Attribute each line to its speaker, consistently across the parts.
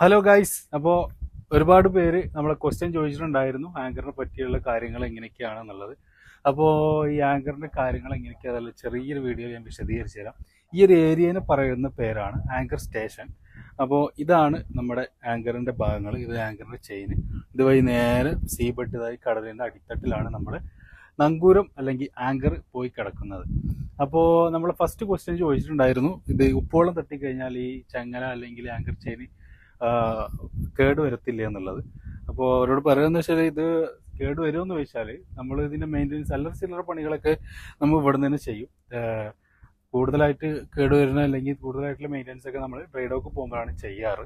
Speaker 1: Hello guys അപ്പോൾ ഒരുപാട് പേര് നമ്മളെ ക്വസ്റ്റ്യൻ ചോദിച്ചിട്ടുണ്ടായിരുന്നു. ആങ്കറിനെ പറ്റിയുള്ള കാര്യങ്ങൾ എങ്ങനെയൊക്കെയാണെന്നുള്ളത്. അപ്പോൾ ഈ ആങ്കറിന്റെ കാര്യങ്ങൾ എങ്ങനെയൊക്കെയാണെന്നുള്ള ചെറിയൊരു വീഡിയോ ഞാൻ വിശദീകരിച്ചു തരാം. ഈ ഒരു ഏരിയനെ പറയുന്ന പേരാണ് ആങ്കർ സ്റ്റേഷൻ അപ്പോൾ ഇതാണ് നമ്മുടെ ആങ്കറിന്റെ ഭാഗങ്ങൾ. ഇത് ആങ്കറിന്റെ ചെയിൻ ഇതുവഴി നേരെ സീബെട്ട് കടലിന്റെ അടിത്തട്ടിലാണ് നമ്മൾ നങ്കൂരം അല്ലെങ്കിൽ ആങ്കർ പോയി കിടക്കുന്നത്. അപ്പോൾ നമ്മൾ ഫസ്റ്റ് ക്വസ്റ്റ്യൻ ചോദിച്ചിട്ടുണ്ടായിരുന്നു. ഇത് ഉപ്പോളം തട്ടിക്കഴിഞ്ഞാൽ ഈ ചങ്ങല അല്ലെങ്കിൽ ആങ്കർ ചെയിൻ കേട് വരത്തില്ല എന്നുള്ളത്. അപ്പോൾ അവരോട് പറയുന്നത് വെച്ചാൽ ഇത് കേട് വരുമെന്ന് ചോദിച്ചാൽ നമ്മൾ ഇതിന്റെ മെയിന്റെനൻസ് അല്ലറ ചില്ലറ പണികളൊക്കെ നമ്മൾ ഇവിടെ നിന്ന് ചെയ്യും. കൂടുതലായിട്ട് കേട് വരുന്ന അല്ലെങ്കിൽ കൂടുതലായിട്ടുള്ള മെയിന്റെനൻസ് ഒക്കെ നമ്മൾ ട്രേഡ് ഓക്ക് പോകുമ്പോഴാണ് ചെയ്യാറ്.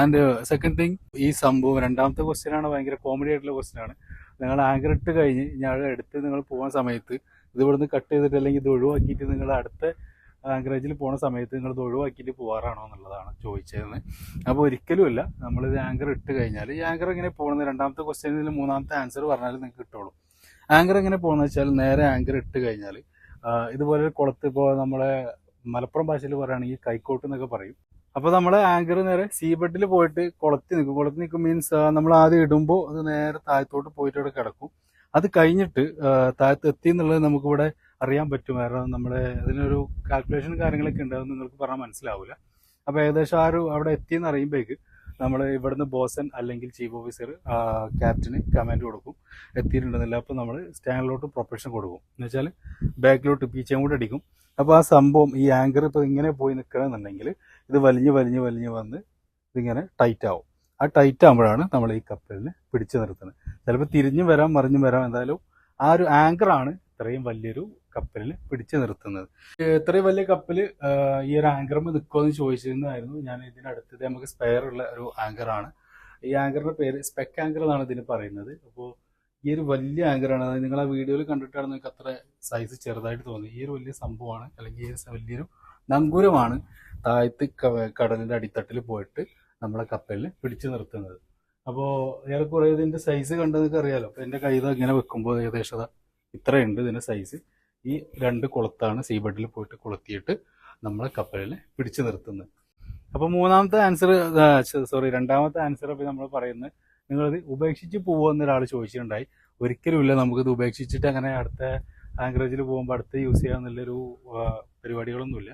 Speaker 1: ആൻഡ് സെക്കൻഡ് തിങ് ഈ സംഭവം രണ്ടാമത്തെ ക്വസ്റ്റ്യൻ ആണ് ഭയങ്കര കോമഡി ആയിട്ടുള്ള ക്വസ്റ്റ്യൻ ആണ്. നിങ്ങൾ ആങ്കർ ഇട്ട് കഴിഞ്ഞ് ഞാൻ എടുത്ത് നിങ്ങൾ പോകുന്ന സമയത്ത് ഇത് ഇവിടുന്ന് കട്ട് ചെയ്തിട്ട് അല്ലെങ്കിൽ ഇത് ഒഴിവാക്കിയിട്ട് നിങ്ങൾ അടുത്ത ആങ്കറേജിൽ പോണ സമയത്ത് നിങ്ങൾ ഇത് ഒഴിവാക്കിയിട്ട് പോകാറാണോ എന്നുള്ളതാണ് ചോദിച്ചതെന്ന് അപ്പോൾ ഒരിക്കലുമില്ല. നമ്മളിത് ആങ്കർ ഇട്ട് കഴിഞ്ഞാൽ ഈ ആങ്കർ എങ്ങനെ പോകുന്നത് രണ്ടാമത്തെ ക്വസ്റ്റ്യനിൽ മൂന്നാമത്തെ ആൻസർ പറഞ്ഞാൽ നിങ്ങൾക്ക് കിട്ടുള്ളൂ ആങ്കർ എങ്ങനെ പോകുന്നത് വെച്ചാൽ നേരെ ആങ്കർ ഇട്ട് കഴിഞ്ഞാൽ ഇതുപോലെ കുളത്ത് ഇപ്പോൾ നമ്മളെ മലപ്പുറം ഭാഷയിൽ പറയുകയാണെങ്കിൽ കൈക്കോട്ട് എന്നൊക്കെ പറയും. അപ്പോൾ നമ്മൾ ആങ്കർ നേരെ സീബെഡിൽ പോയിട്ട് കുളത്തിൽ നിൽക്കും. കുളത്തിൽ നിൽക്കും മീൻസ് നമ്മൾ ആദ്യം ഇടുമ്പോൾ അത് നേരെ താഴത്തോട്ട് പോയിട്ട് അവിടെ കിടക്കും. അത് കഴിഞ്ഞിട്ട് താഴത്തെത്തി എന്നുള്ളത് നമുക്കിവിടെ അറിയാൻ പറ്റും. കാരണം നമ്മുടെ അതിനൊരു കാൽക്കുലേഷൻ കാര്യങ്ങളൊക്കെ ഉണ്ട് അത് നിങ്ങൾക്ക് പറഞ്ഞാൽ മനസ്സിലാവില്ല അപ്പോൾ ഏകദേശം ആ ഒരു അവിടെ എത്തിയെന്ന് അറിയുമ്പോഴേക്ക് നമ്മൾ ഇവിടുന്ന് ബോസൻ അല്ലെങ്കിൽ ചീഫ് ഓഫീസർ ക്യാപ്റ്റന് കമാൻഡ് കൊടുക്കും. എത്തിയിട്ടുണ്ടെന്നില്ല. അപ്പോൾ നമ്മൾ സ്റ്റാൻഡിലോട്ട് പ്രൊപ്പറേഷൻ കൊടുക്കും. എന്ന് വെച്ചാൽ ബാക്കിലോട്ട് പീച്ചയും കൂടെ അടിക്കും. അപ്പോൾ ആ സംഭവം ഈ ആങ്കർ ഇപ്പോൾ ഇങ്ങനെ പോയി നിൽക്കണമെന്നുണ്ടെങ്കിൽ ഇത് വലിഞ്ഞ് വലിഞ്ഞ് വലിഞ്ഞ് വന്ന് ഇതിങ്ങനെ ടൈറ്റ് ആവും. ആ ടൈറ്റ് ആകുമ്പോഴാണ് നമ്മൾ ഈ കപ്പലിനെ പിടിച്ചു നിർത്തുന്നത്. ചിലപ്പോൾ തിരിഞ്ഞു വരാം മറിഞ്ഞു വരാം. എന്തായാലും ആ ഒരു ആങ്കറാണ് ഇത്രയും വലിയൊരു കപ്പലിൽ പിടിച്ചു നിർത്തുന്നത്. ഇത്രയും വലിയ കപ്പൽ ഈ ഒരു ആങ്കറിൽ നിൽക്കുമെന്ന് ചോദിച്ചിരുന്നതായിരുന്നു. ഞാൻ ഇതിനടുത്തത് നമുക്ക് സ്പെയർ ഉള്ള ഒരു ആങ്കറാണ് ഈ ആങ്കറിന്റെ പേര് സ്പെക് ആങ്കർ എന്നാണ് ഇതിന് പറയുന്നത്. അപ്പോൾ ഈ ഒരു വലിയ ആങ്കറാണ് അതായത് നിങ്ങൾ ആ വീഡിയോയിൽ കണ്ടിട്ടാണ് നിങ്ങൾക്ക് അത്ര സൈസ് ചെറുതായിട്ട് തോന്നി. ഈ ഒരു വലിയ സംഭവമാണ് അല്ലെങ്കിൽ ഈ വലിയൊരു നങ്കൂരമാണ് താഴത്ത് കടലിന്റെ അടിത്തട്ടിൽ പോയിട്ട് നമ്മളെ കപ്പലിൽ പിടിച്ചു നിർത്തുന്നത്. അപ്പോൾ ഏറെക്കുറെ ഇതിന്റെ സൈസ് കണ്ടതൊക്കെ അറിയാലോ അപ്പോൾ എന്റെ കൈ ഇങ്ങനെ വെക്കുമ്പോൾ ഏകദേശം ഇത്രയുണ്ട് ഇതിന്റെ സൈസ് ഈ രണ്ട് കുളത്താണ് സീ ബഡിൽ പോയിട്ട് കൊളുത്തിയിട്ട് നമ്മളെ കപ്പലിനെ പിടിച്ചു നിർത്തുന്നത്. അപ്പോൾ മൂന്നാമത്തെ ആൻസർ സോറി രണ്ടാമത്തെ ആൻസർ അപ്പോൾ നമ്മൾ പറയുന്നത് നിങ്ങളത് ഉപേക്ഷിച്ച് പോകുമെന്ന് ഒരാൾ ചോദിച്ചിട്ടുണ്ടായി. ഒരിക്കലുമില്ല നമുക്കിത് ഉപേക്ഷിച്ചിട്ട് അങ്ങനെ അടുത്ത ആങ്കറേജിൽ പോകുമ്പോൾ അടുത്ത് യൂസ് ചെയ്യാമെന്നുള്ളൊരു പരിപാടികളൊന്നുമില്ല.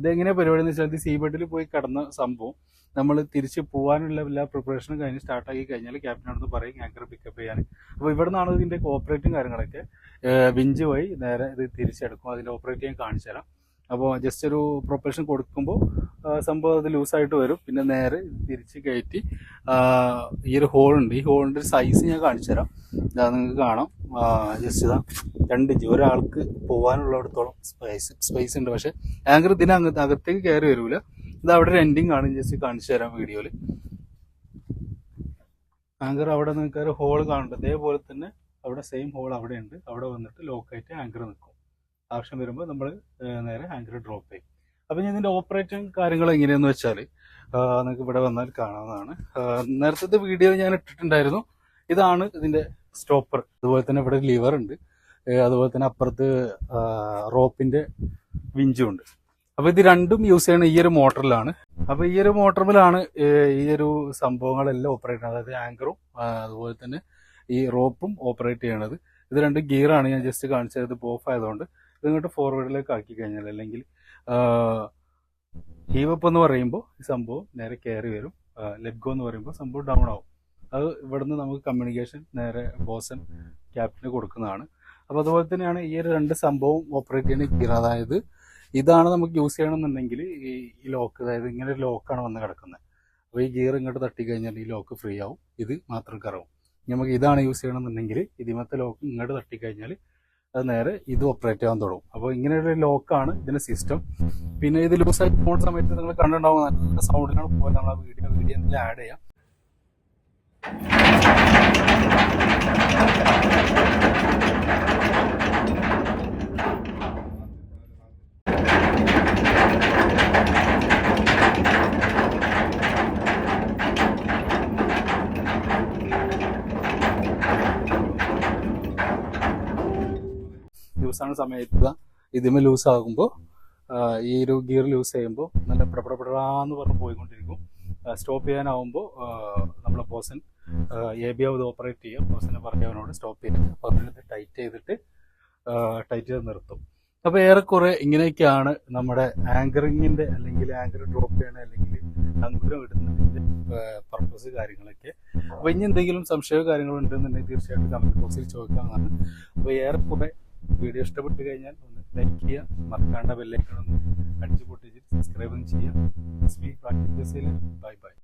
Speaker 1: ഇതെങ്ങനെയാ പരിപാടി എന്ന് വെച്ചാൽ സി സീബെഡിൽ പോയി കടന്ന സംഭവം. നമ്മൾ തിരിച്ച് പോകാനുള്ള എല്ലാ പ്രിപ്പറേഷനും കഴിഞ്ഞ് സ്റ്റാർട്ടാക്കി കഴിഞ്ഞാൽ ക്യാപ്റ്റനോട് പറയും ആങ്കർ പിക്കപ്പ് ചെയ്യാൻ. അപ്പോൾ ഇവിടെ നിന്നാണ് ഇതിന്റെ കോപ്പറേറ്റും കാര്യങ്ങളൊക്കെ വിഞ്ച് വഴി നേരെ ഇത് തിരിച്ചെടുക്കും. അതിന്റെ ഓപ്പറേറ്റ് ചെയ്യാൻ കാണിച്ചു തരാം അപ്പോൾ ജസ്റ്റ് ഒരു പ്രൊപ്പൽഷൻ കൊടുക്കുമ്പോൾ സംഭവം അത് ലൂസായിട്ട് വരും. പിന്നെ നേരെ തിരിച്ച് കയറ്റി ഈ ഒരു ഹോളുണ്ട് ഈ ഒരു സൈസ് ഞാൻ കാണിച്ചു തരാം. ഇതാ നിങ്ങൾക്ക് കാണാം. ജസ്റ്റ് ഇതാ. രണ്ട് ഇഞ്ച് ഒരാൾക്ക് പോകാനുള്ളിടത്തോളം സ്പേസ് സ്പേസ് ഉണ്ട്. പക്ഷേ ആങ്കർ ഇതിന് അങ്ങ് അകത്തേക്ക് കയറി വരില്ല ഇത് അവിടെ ഒരു എൻഡിങ് കാണും ജസ്റ്റ് കാണിച്ചു തരാം വീഡിയോയിൽ ആങ്കർ അവിടെ നിങ്ങൾക്ക് ഒരു ഹോൾ കാണുന്നുണ്ട്. അതേപോലെ തന്നെ അവിടെ സെയിം ഹോൾ അവിടെ ഉണ്ട് അവിടെ വന്നിട്ട് ലോക്കായിട്ട് ആങ്കർ നിൽക്കും. ആവശ്യം വരുമ്പോൾ നമ്മൾ നേരെ ആങ്കർ ഡ്രോപ്പ് ചെയ്യും. അപ്പം ഞാൻ ഇതിന്റെ ഓപ്പറേറ്റിംഗ് കാര്യങ്ങൾ എങ്ങനെയെന്ന് വെച്ചാൽ നിങ്ങൾക്ക് ഇവിടെ വന്നാൽ കാണാവുന്നതാണ്. നേരത്തെ വീഡിയോ ഞാൻ ഇട്ടിട്ടുണ്ടായിരുന്നു. ഇതാണ് ഇതിന്റെ സ്റ്റോപ്പർ അതുപോലെ തന്നെ ഇവിടെ ലിവർ ഉണ്ട്. അതുപോലെ തന്നെ അപ്പുറത്ത് റോപ്പിന്റെ വിഞ്ചും ഉണ്ട്. അപ്പോൾ ഇത് രണ്ടും യൂസ് ചെയ്യണ ഈ ഒരു മോട്ടറിലാണ് അപ്പോൾ ഈ ഒരു മോട്ടറിലാണ് ഈ ഒരു സംഭവങ്ങളെല്ലാം ഓപ്പറേറ്റ് ചെയ്യുന്നത് അതായത് ആങ്കറും അതുപോലെ തന്നെ ഈ റോപ്പും ഓപ്പറേറ്റ് ചെയ്യണത്. ഇത് രണ്ട് ഗിയറാണ് ഞാൻ ജസ്റ്റ് കാണിച്ചത് ഓഫ് ആയതുകൊണ്ട്. ഇത് ഇങ്ങോട്ട് ഫോർവേഡിലേക്ക് ആക്കി കഴിഞ്ഞാൽ അല്ലെങ്കിൽ ഹീവപ്പ് എന്ന് പറയുമ്പോൾ ഈ സംഭവം നേരെ കയറി വരും. ലെറ്റ് ഗോ എന്ന് പറയുമ്പോൾ സംഭവം ഡൗൺ ആവും. അത് ഇവിടുന്ന് നമുക്ക് കമ്മ്യൂണിക്കേഷൻ നേരെ ബോസൻ ക്യാപ്റ്റന് കൊടുക്കുന്നതാണ്. അപ്പോൾ അതുപോലെ തന്നെയാണ് ഈ ഒരു രണ്ട് സംഭവം ഓപ്പറേറ്റ് ചെയ്യുന്ന ഗിയർ അതായത് ഇതാണ് നമുക്ക് യൂസ് ചെയ്യണമെന്നുണ്ടെങ്കിൽ ഈ ലോക്ക് അതായത് ഇങ്ങനെ ഒരു ലോക്കാണ് വന്ന് കിടക്കുന്നത്. അപ്പോൾ ഈ ഗിയർ ഇങ്ങോട്ട് തട്ടി കഴിഞ്ഞാൽ ഈ ലോക്ക് ഫ്രീ ആവും. ഇത് മാത്രം കറവും നമുക്ക് ഇതാണ് യൂസ് ചെയ്യണമെന്നുണ്ടെങ്കിൽ ഇതിമത്തെ ലോക്ക് ഇങ്ങോട്ട് തട്ടിക്കഴിഞ്ഞാൽ അത് നേരെ ഇത് ഓപ്പറേറ്റ് ചെയ്യാൻ തുടങ്ങും. അപ്പോൾ ഇങ്ങനെ ഒരു ലോക്കാണ് ഇതിന്റെ സിസ്റ്റം പിന്നെ ഇത് ലൂസായി പോകുന്ന സമയത്ത് നിങ്ങൾ കണ്ടിട്ടുണ്ടാവും നല്ല സൗണ്ടിലാണ് പോലെ നമ്മൾ ആ വീഡിയോ വീഡിയോ എന്തെങ്കിലും ആഡ് ചെയ്യാം. ആവുന്ന സമയത്ത് ഇതിമേ ലൂസ് ആകുമ്പോൾ ഈ ഒരു ഗിയർ ലൂസ് ചെയ്യുമ്പോൾ നല്ല പ്രപടപടാന്ന് പറഞ്ഞ് പോയിക്കൊണ്ടിരിക്കും. സ്റ്റോപ്പ് ചെയ്യാനാവുമ്പോൾ നമ്മളെ ബോസൻ എ ബി അത് ഓപ്പറേറ്റ് ചെയ്യും. ബോസിനെ പറഞ്ഞവനോട് സ്റ്റോപ്പ് ചെയ്തിട്ട് അപ്പോൾ അതിനകത്ത് ടൈറ്റ് ചെയ്തിട്ട് ടൈറ്റ് ചെയ്ത് നിർത്തും. അപ്പോൾ ഏറെക്കുറെ ഇങ്ങനെയൊക്കെയാണ് നമ്മുടെ ആങ്കറിങ്ങിന്റെ അല്ലെങ്കിൽ ആങ്കർ ഡ്രോപ്പ് ചെയ്യണ അല്ലെങ്കിൽ അങ്കുരം ഇടുന്നതിന്റെ പർപ്പസ് കാര്യങ്ങളൊക്കെ. അപ്പോൾ ഇനി എന്തെങ്കിലും സംശയമോ കാര്യങ്ങളോ ഉണ്ടെന്നുണ്ടെങ്കിൽ തീർച്ചയായിട്ടും കമന്റ് ബോക്സിൽ ചോദിക്കാവുന്നതാണ്. അപ്പോൾ ഏറെക്കുറെ വീഡിയോ ഇഷ്ടപ്പെട്ട് കഴിഞ്ഞാൽ ഒന്ന് ലൈക്ക് ചെയ്യുക മറക്കാണ്ട ബെല്ലൈക്കൺ ഒന്ന് അടിച്ചു പൊട്ടിച്ച് സബ്സ്ക്രൈബും ചെയ്യുക. Bye bye